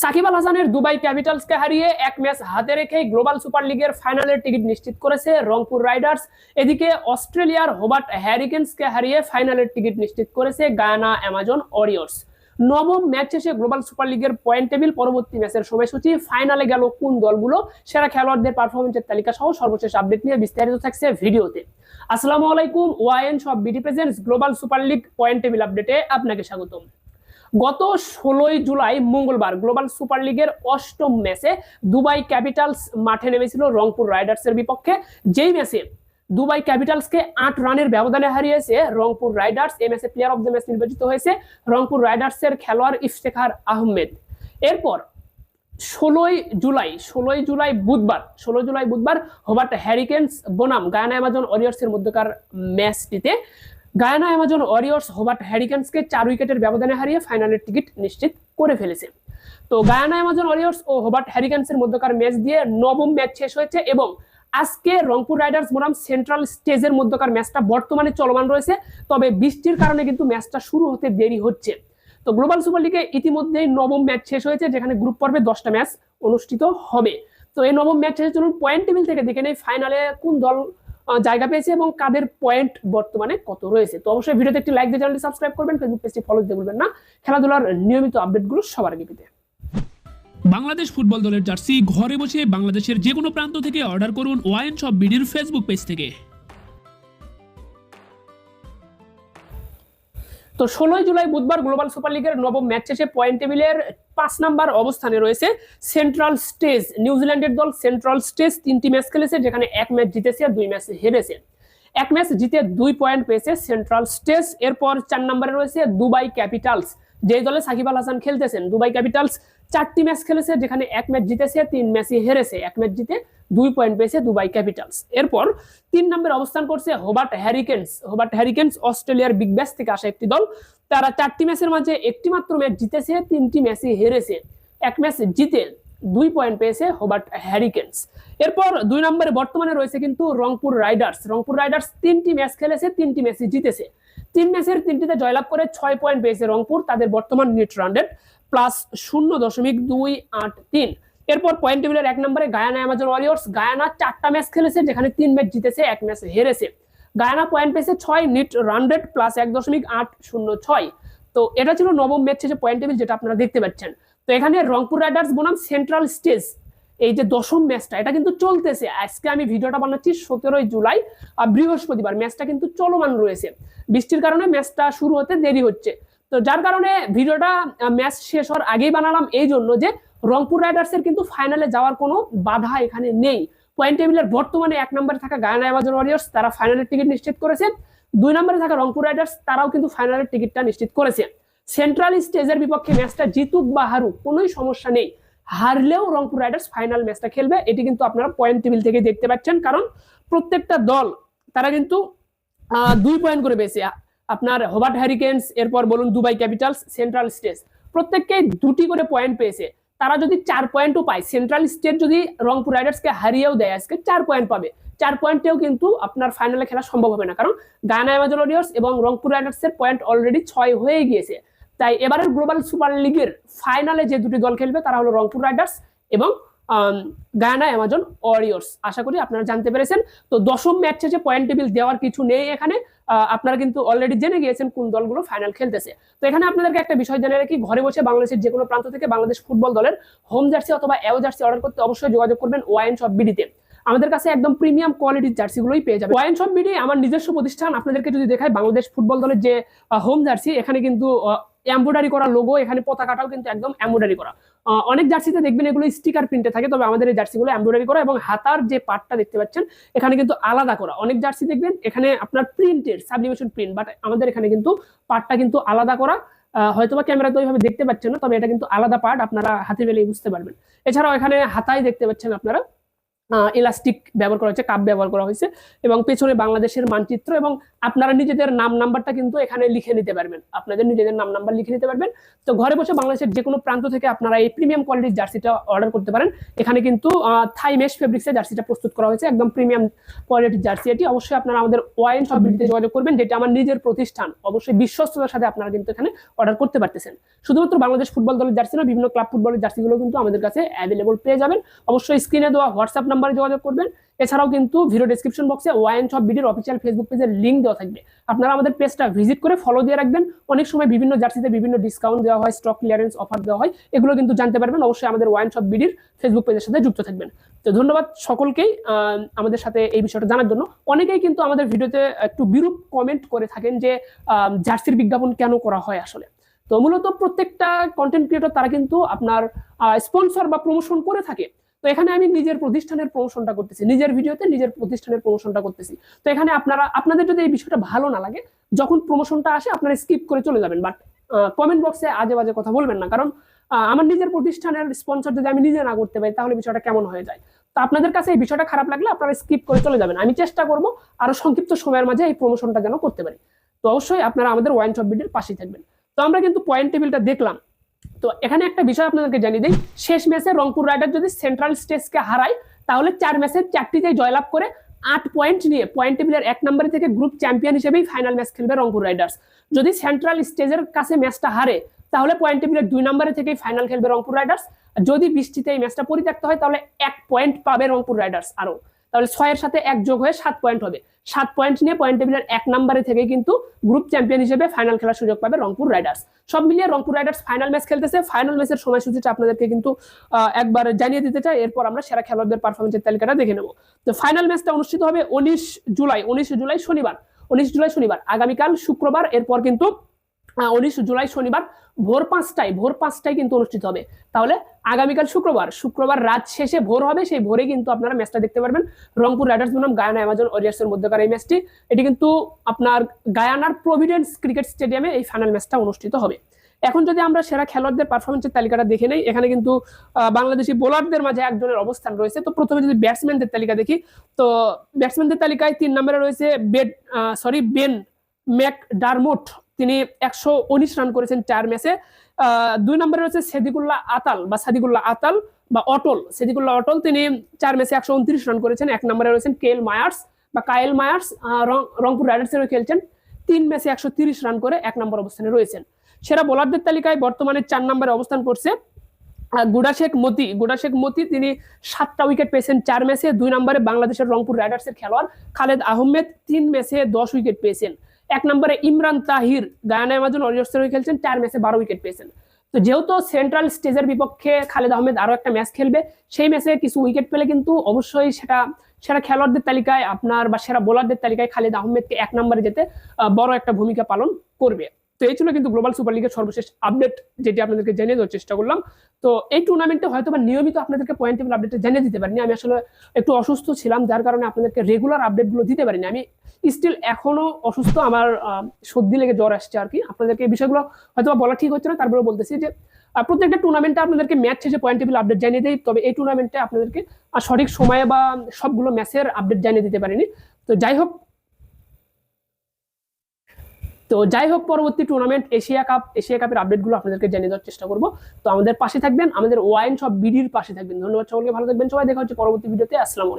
সাকিব আল হাসানের দুবাই ক্যাপিটালসকে হারিয়ে এক ম্যাচ হাতে রেখে গ্লোবাল সুপার লিগের ফাইনালের টিকিট নিশ্চিত করেছে রংপুর রাইডার্স। এদিকে অস্ট্রেলিয়ার হোবার্ট হ্যারিকেন্সকে হারিয়ে ফাইনালের টিকিট নিশ্চিত করেছে গায়ানা অ্যামাজন অরিয়র্স। নবম ম্যাচ শেষে গ্লোবাল সুপার লিগের পয়েন্ট টেবিল পরবর্তী ম্যাচের সময়সূচি ফাইনালে গেল কোন দলগুলো? সেরা খেলোয়াড়দের পারফরমেন্সের তালিকা সহ সর্বশেষ আপডেট নিয়ে বিস্তারিত থাকছে ভিডিওতে। আসসালামু আলাইকুম, ওয়াইএন সব BD presents Global Super League point table আপডেটে আপনাকে স্বাগতম। গত ষোলোই জুলাই মঙ্গলবার গ্লোবাল সুপার লিগের অষ্টম ম্যাচে দুবাই ক্যাপিটালস মাঠে নেমেছিল রংপুর রাইডার্সের বিপক্ষে। যেই ম্যাচে দুবাই ক্যাপিটালসকে আট রানের ব্যবধানে হারিয়েছে, রংপুর রাইডার্স এই ম্যাচে প্লেয়ার অফ দ্য ম্যাচ নির্বাচিত হয়েছে রংপুর রাইডার্সের খেলোয়াড় ইফতেখার আহমেদ। এরপর ষোলোই জুলাই ষোলোই জুলাই বুধবার ষোলো জুলাই বুধবার হোবার্ট হ্যারিকেন্স বনাম গায়ানা অ্যামাজন ওরিয়ার্সের মধ্যকার ম্যাচটিতে গায়ানা অ্যামাজন ওয়ারিয়র্স হোবার্ট হ্যারিকেন্সকে চার উইকেটের ব্যবধানে হারিয়ে ফাইনালের টিকিট নিশ্চিত করে ফেলেছে। তো গায়ানা অ্যামাজন ওয়ারিয়র্স ও হোবার্ট হ্যারিকেন্সের মধ্যকার ম্যাচ দিয়ে নবম ম্যাচ শেষ হয়েছে এবং আজকে রংপুর রাইডার্স বনাম সেন্ট্রাল স্টেজের মধ্যকার ম্যাচটা বর্তমানে চলমান রয়েছে, তবে বৃষ্টির কারণে কিন্তু ম্যাচটা শুরু হতে দেরি হচ্ছে। তো গ্লোবাল সুপার লিগে ইতিমধ্যেই নবম ম্যাচ শেষ হয়েছে, যেখানে গ্রুপ পর্বে দশটা ম্যাচ অনুষ্ঠিত হবে। তো এই নবম ম্যাচ শেষে চলুন পয়েন্ট টেবিল থেকে দেখে নেই ফাইনালে কোন দল জায়গা পেয়েছে এবং কাদের পয়েন্ট বর্তমানে কত রয়েছে। তো অবশ্যই ভিডিওতে একটি লাইক দিয়ে চ্যানেলটি সাবস্ক্রাইব করবেন ফেসবুক পেজটি ফলো দিতে ভুলবেন না। খেলাধুলার নিয়মিত আপডেটগুলো সবার আগে পেতে। বাংলাদেশ ফুটবল দলের জার্সি ঘরে বসে বাংলাদেশের যে কোনো প্রান্ত থেকে অর্ডার করুন ওয়াইন শপ বিডির ফেসবুক পেজ থেকে। তো ষোলোই জুলাই বুধবার গ্লোবাল সুপার লিগের নবম ম্যাচ শেষে পয়েন্ট টেবিলের পাঁচ নাম্বার অবস্থানে রয়েছে সেন্ট্রাল স্টেজ। নিউজিল্যান্ডের দল সেন্ট্রাল স্টেজ তিনটি ম্যাচ খেলেছে, যেখানে এক ম্যাচ জিতেছে আর দুই ম্যাচ হেরেছে। এক ম্যাচ জিতে দুই পয়েন্ট পেয়েছে সেন্ট্রাল স্টেজ। এরপর চার নম্বরে রয়েছে দুবাই ক্যাপিটালস। যে দলে সাকিব আল হাসান খেলতেছেন, দুবাই ক্যাপিটালস চারটি ম্যাচ খেলেছে, যেখানে এক ম্যাচ জিতেছে, তিন ম্যাচই হেরেছে। এক ম্যাচ জিতে দুই পয়েন্ট পেয়েছে দুবাই ক্যাপিটালস। এরপর তিন নম্বরে অবস্থান করছে হোবার্ট হ্যারিকেন্স হোবার্ট হ্যারিকেন্স অস্ট্রেলিয়ার বিগ ব্যাস থেকে আসা একটি দল। তারা চারটি ম্যাচের মাঝে একটি মাত্র ম্যাচ জিতেছে, তিনটি ম্যাচই হেরেছে। এক ম্যাচ জিতে দুই পয়েন্ট পেয়েছে হোবার্ট হ্যারিকেন্স এরপর দুই নম্বরে বর্তমানে রয়েছে কিন্তু রংপুর রাইডার্স রংপুর রাইডার্স তিনটি ম্যাচ খেলেছে, তিনটি ম্যাচই জিতেছে। তিন ম্যাচের তিনটিতে জয়লাভ করে ছয় পয়েন্ট পেয়েছে রংপুর, তাদের বর্তমান নেট রানের প্লাস শূন্য দশমিক দুই আট তিন। এরপর পয়েন্ট টেবিলের এক নম্বরে গায়ানা অ্যামাজন ওয়ারিয়র্স গায়ানা চারটা ম্যাচ খেলেছে, যেখানে তিন ম্যাচ জিতেছে, এক ম্যাচ হেরেছে। গায়ানা পয়েন্ট পেয়েছে ছয় নিট রান রেট প্লাস এক দশমিক আট শূন্য ছয়। তো এটা ছিল নবম ম্যাচ শেষে পয়েন্ট টেবিল যেটা আপনারা দেখতে পাচ্ছেন। তো এখানে রংপুর রাইডার্স বনাম সেন্ট্রাল স্টেজ এই যে দশম ম্যাচটা এটা কিন্তু চলতেছে। আজকে আমি ভিডিওটা বানাচ্ছি সতেরোই জুলাই আহ, বৃহস্পতিবার ম্যাচটা কিন্তু চলমান রয়েছে। বৃষ্টির কারণে ম্যাচটা শুরু হতে দেরি হচ্ছে। তো যার কারণে ভিডিওটা ম্যাচ শেষ হওয়ার আগেই বানালাম এই জন্য যে রংপুর রাইডার্সের কিন্তু ফাইনালে যাওয়ার কোনো বাধা এখানে নেই। পয়েন্ট টেবিলের বর্তমানে এক নম্বরে থাকা গায়ানা অ্যামাজন ওয়ারিয়ার্স তারা ফাইনালের টিকিট নিশ্চিত করেছে। দুই নম্বরে থাকা রংপুর রাইডার্স তারাও কিন্তু ফাইনালের টিকিটটা নিশ্চিত করেছে। সেন্ট্রাল স্টেজের বিপক্ষে ম্যাচটা জিতুক বা হারুক, কোনোই সমস্যা নেই। হারলেও রংপুর রাইডার্স ফাইনাল ম্যাচটা খেলবে। এটি কিন্তু আপনারা পয়েন্ট টেবিল থেকে দেখতে পাচ্ছেন, কারণ প্রত্যেকটা দল, তারা কিন্তু দুই পয়েন্ট করে পেয়েছে আপনার হোবার্ট হ্যারিকেন্স এরপর বলুন দুবাই ক্যাপিটালস সেন্ট্রাল স্টেজ প্রত্যেককে দুটি করে পয়েন্ট পেয়েছে। তারা যদি চার পয়েন্টও পায় সেন্ট্রাল স্টেট যদি রংপুর রাইডার্সকে হারিয়েও দেয়, আজকে চার পয়েন্ট পাবে। চার পয়েন্টেও কিন্তু আপনার ফাইনালে খেলা সম্ভব হবে না, কারণ গায়ানা অ্যামাজন এবং রংপুর রাইডার্সের পয়েন্ট অলরেডি ছয় হয়ে গিয়েছে। তাই এবারের গ্লোবাল সুপার লিগের ফাইনালে যে দুটি দল খেলবে, তারা হলো রংপুর রাইডার্স এবং গায়ানা অ্যামাজন ওয়ারিয়র্স আশা করি আপনারা জানতে পেরেছেন। তো দশম ম্যাচে শেষে পয়েন্ট টেবিল দেওয়ার কিছু নেই এখানে আপনারা কিন্তু অলরেডি জেনে গিয়েছেন কোন দলগুলো ফাইনাল খেলতেছে। তো এখানে আপনাদেরকে একটা বিষয় জানিয়ে রাখি, ঘরে বসে বাংলাদেশের যে কোনো প্রান্ত থেকে বাংলাদেশ ফুটবল দলের হোম জার্সি অথবা অ্যাও জার্সি অর্ডার করতে অবশ্যই যোগাযোগ করবেন ওয়াইন শপ বিডিতে আমাদের কাছে একদম প্রিমিয়াম কোয়ালিটির জার্সিগুলোই পেয়ে যাবে ওয়াইন শপ বিডি আমার নিজস্ব প্রতিষ্ঠান, আপনাদেরকে যদি দেখায় বাংলাদেশ ফুটবল দলের যে হোম জার্সি এখানে কিন্তু এমব্রয়ডারি করা লোগো এখানে পতাকাটাও কিন্তু একদম এমব্রয়ডারি করা। অনেক জার্সিতে দেখবেন এগুলো স্টিকার প্রিন্টে থাকে তবে আমাদের এই জার্সিগুলো এমব্রয়ডারি করা এবং হাতার যে পার্টটা দেখতে পাচ্ছেন এখানে কিন্তু আলাদা করা। অনেক জার্সি দেখবেন এখানে আপনার প্রিন্টের সাবলিমেশন প্রিন্ট বাট আমাদের এখানে কিন্তু পার্টটা কিন্তু আলাদা করা। আহ, হয়তোবা ক্যামেরাতে ওইভাবে দেখতে পাচ্ছেন না তবে এটা কিন্তু আলাদা পার্ট আপনারা হাতে পেলেই বুঝতে পারবেন। এছাড়াও এখানে হাতায় দেখতে পাচ্ছেন আপনারা। ইলাস্টিক ব্যবহার করা হয়েছে কাপ ব্যবহার করা হয়েছে এবং পেছনে বাংলাদেশের মানচিত্র এবং আপনারা নিজেদের নাম নাম্বারটা কিন্তু এখানে লিখে নিতে পারবেন। আপনাদের নিজেদের নাম নাম্বার লিখে নিতে পারবেন। তো ঘরে বসে বাংলাদেশের যে কোনো প্রান্ত থেকে আপনারা এই প্রিমিয়াম কোয়ালিটির জার্সিটা অর্ডার করতে পারেন। এখানে কিন্তু থাই মেশ ফেব্রিক্সের জার্সিটা প্রস্তুত করা হয়েছে। একদম প্রিমিয়াম কোয়ালিটির জার্সি এটি। অবশ্যই আপনারা আমাদের ওয়াইন সব ভিডিওতে যোগাযোগ করবেন, যেটা আমার নিজের প্রতিষ্ঠান। অবশ্যই বিশ্বস্ততার সাথে আপনারা কিন্তু এখানে অর্ডার করতে পারতেছেন। শুধুমাত্র বাংলাদেশ ফুটবল দলের জার্সি না বিভিন্ন ক্লাব ফুটবলের জার্সিগুলো কিন্তু আমাদের কাছে অ্যাভেলেবল পেয়ে যাবেন। অবশ্যই স্ক্রিনে দেওয়া হোয়াটসঅ্যাপ নাম্বারে যোগাযোগ করবেন। এছাড়াও কিন্তু ভিডিও ডেসক্রিপশন বক্সে ওয়াইন শপ বিডির অফিসিয়াল ফেসবুক পেজের লিঙ্ক দেওয়া থাকবে। আপনারা আমাদের পেজটা ভিজিট করে ফলো দিয়ে রাখবেন। অনেক সময় বিভিন্ন জার্সিতে বিভিন্ন ডিসকাউন্ট দেওয়া হয় স্টক ক্লিয়ারেন্স অফার দেওয়া হয়, এগুলো কিন্তু জানতে পারবেন। অবশ্যই আমাদের ওয়াইন শপ বিডির ফেসবুক পেজের সাথে যুক্ত থাকবেন। তো ধন্যবাদ সকলকেই আমাদের সাথে এই বিষয়টা জানার জন্য। অনেকেই কিন্তু আমাদের ভিডিওতে একটু বিরূপ কমেন্ট করে থাকেন যে জার্সির বিজ্ঞাপন কেন করা হয় আসলে। তো মূলত প্রত্যেকটা কন্টেন্ট ক্রিয়েটর তারা কিন্তু আপনার স্পন্সর বা প্রমোশন করে থাকে। তো এখানে আমি নিজের প্রতিষ্ঠানের প্রমোশনটা করতেছি। নিজের ভিডিওতে নিজের প্রতিষ্ঠানের প্রমোশনটা করতেছি। তো এখানে আপনারা, আপনাদের যদি এই বিষয়টা ভালো না লাগে, যখন প্রমোশনটা আসে আপনারা স্কিপ করে চলে যাবেন। বাট কমেন্ট বক্সে আজে বাজে কথা বলবেন না। কারণ আমার নিজের প্রতিষ্ঠানের স্পন্সর যদি আমি নিজে না করতে পারি, তাহলে বিষয়টা কেমন হয়ে যায়? তো আপনাদের কাছে এই বিষয়টা খারাপ লাগলে আপনারা স্কিপ করে চলে যাবেন। আমি চেষ্টা করব আরও সংক্ষিপ্ত সময়ের মাঝে এই প্রমোশনটা যেন করতে পারি। তো অবশ্যই আপনারা আমাদের ওয়াইন শপ ভিডিওর পাশেই থাকবেন। তো আমরা কিন্তু পয়েন্ট টেবিলটা দেখলাম। তো এখানে একটা বিষয় আপনাদেরকে জানিয়ে দিই, শেষ ম্যাচে রংপুর রাইডার যদি সেন্ট্রাল স্টেজকে হারায়, তাহলে চার ম্যাচে চারটিতে জয়লাভ করে আট পয়েন্ট নিয়ে পয়েন্ট টেবিলের এক নম্বরে থেকে গ্রুপ চ্যাম্পিয়ন হিসেবেই ফাইনাল ম্যাচ খেলবে রংপুর রাইডার্স। যদি সেন্ট্রাল স্টেজের কাছে ম্যাচটা হারে, তাহলে পয়েন্ট টেবিলের দুই নম্বরে থেকেই ফাইনাল খেলবে রংপুর রাইডার্স। যদি বৃষ্টিতে এই ম্যাচটা পরিত্যক্ত হয়, তাহলে এক পয়েন্ট পাবে রংপুর রাইডার্স আরও তাহলে ছয়ের সাথে এক যোগ হয়ে সাত পয়েন্ট হবে। সাত পয়েন্ট নিয়ে পয়েন্ট টেবিলের এক নম্বরে থেকে কিন্তু গ্রুপ চ্যাম্পিয়ন হিসেবে ফাইনাল খেলার সুযোগ পাবে রংপুর রাইডার্স সব মিলিয়ে রংপুর রাইডার্স ফাইনাল ম্যাচ খেলতেছে। ফাইনাল ম্যাচের সময়সূচিটা আপনাদেরকে কিন্তু একবার জানিয়ে দিতে চাই। এরপর আমরা সেরা খেলোয়াড়দের পারফরমেন্সের তালিকাটা দেখে নেব। তো ফাইনাল ম্যাচটা অনুষ্ঠিত হবে উনিশ জুলাই উনিশ জুলাই শনিবার, উনিশ জুলাই শনিবার। আগামীকাল শুক্রবার, এরপর কিন্তু উনিশ জুলাই শনিবার ভোর পাঁচটায় ভোর পাঁচটায় কিন্তু অনুষ্ঠিত হবে। তাহলে আগামীকাল শুক্রবার শুক্রবার রাত শেষে ভোর হবে, সেই ভোরে কিন্তু আপনারা ম্যাচটা দেখতে পারবেন। রংপুর রাইডার্স বনাম গায়ানা অ্যামাজন ওরিয়ার্সের মধ্যকার এই ম্যাচটি। এটি কিন্তু আপনার গায়ানার প্রভিডেন্স ক্রিকেট স্টেডিয়ামে এই ফাইনাল ম্যাচটা অনুষ্ঠিত হবে। এখন যদি আমরা সেরা খেলোয়াড়দের পারফরমেন্সের তালিকাটা দেখে নেই, এখানে কিন্তু বাংলাদেশি বোলারদের মাঝে একজনের অবস্থান রয়েছে। তো প্রথমে যদি ব্যাটসম্যানদের তালিকা দেখি, তো ব্যাটসম্যানদের তালিকায় তিন নম্বরে রয়েছে bed sorry Ben McDermott তিনি একশো উনিশ রান করেছেন চার ম্যাচে দুই নম্বরে রয়েছে সেদিকুল্লাহ আতাল বা সাদিকুল্লাহ আতাল বা অটল। সেদিকুল্লাহ অটল তিনি চার ম্যাচে একশো উনত্রিশ রান করেছেন। এক নম্বরে রয়েছেন কেএল মায়ার্স বা কায়েল মায়ার্স রংপুর রাইডার্সেরও খেলছেন। তিন ম্যাচে একশো তিরিশ রান করে এক নম্বর অবস্থানে রয়েছেন। সেরা বোলারদের তালিকায় বর্তমানে চার নম্বরে অবস্থান করছে আহ, গুডা শেখ মতি। গুডা শেখ মতি তিনি সাতটা উইকেট পেয়েছেন চার ম্যাচে দুই নম্বরে বাংলাদেশের রংপুর রাইডার্সের খেলোয়াড় খালেদ আহমেদ তিন ম্যাচে দশ উইকেট পেয়েছেন। এক নম্বরে ইমরান তাহির গায়ানা এমাজুল অজস্র হয়ে খেলছেন, চার ম্যাচে বারো উইকেট পেয়েছেন। তো যেহেতু সেন্ট্রাল স্টেজের বিপক্ষে খালেদ আহমেদ আরও একটা ম্যাচ খেলবে, সেই ম্যাচে কিছু উইকেট পেলে কিন্তু অবশ্যই সেটা, সেরা খেলোয়াড়দের তালিকায় আপনার বা সেরা বোলারদের তালিকায় খালেদ আহমেদকে এক নম্বরে যেতে বড় একটা ভূমিকা পালন করবে। তো এই ছিল কিন্তু গ্লোবাল সুপার লিগের সর্বশেষ আপডেট যেটি আপনাদেরকে জানিয়ে দেওয়ার চেষ্টা করলাম। তো এই টুর্নামেন্টে হয়তো বা নিয়মিত আপনাদেরকে পয়েন্ট টেবিল আপডেট জানিয়ে দিতে পারিনি। আমি আসলে একটু অসুস্থ ছিলাম, যার কারণে আপনাদেরকে রেগুলার আপডেটগুলো দিতে পারিনি। আমি স্টিল এখনও অসুস্থ, আমার সর্দি লেগে জ্বর আসছে আর কি। আপনাদেরকে এই বিষয়গুলো হয়তো বলা ঠিক হচ্ছে না তারপরে বলতেছি যে প্রত্যেকটা টুর্নামেন্টে আপনাদেরকে ম্যাচ শেষে পয়েন্ট টেবিল আপডেট জানিয়ে দেয় তবে এই টুর্নামেন্টে আপনাদেরকে সঠিক সময়ে বা সবগুলো ম্যাচের আপডেট জানিয়ে দিতে পারিনি। তো যাই হোক তো যাই হোক পরবর্তী টুর্নামেন্ট এশিয়া কাপ এশিয়া কাপের আপডেটগুলো আপনাদেরকে জানিয়ে দেওয়ার চেষ্টা করব। তো আমাদের পাশে থাকবেন, আমাদের ওয়াইন সব বিডির পাশে থাকবেন। ধন্যবাদ সকলকে, ভালো থাকবেন সবাই। দেখা হচ্ছে পরবর্তী ভিডিওতে আসসালামু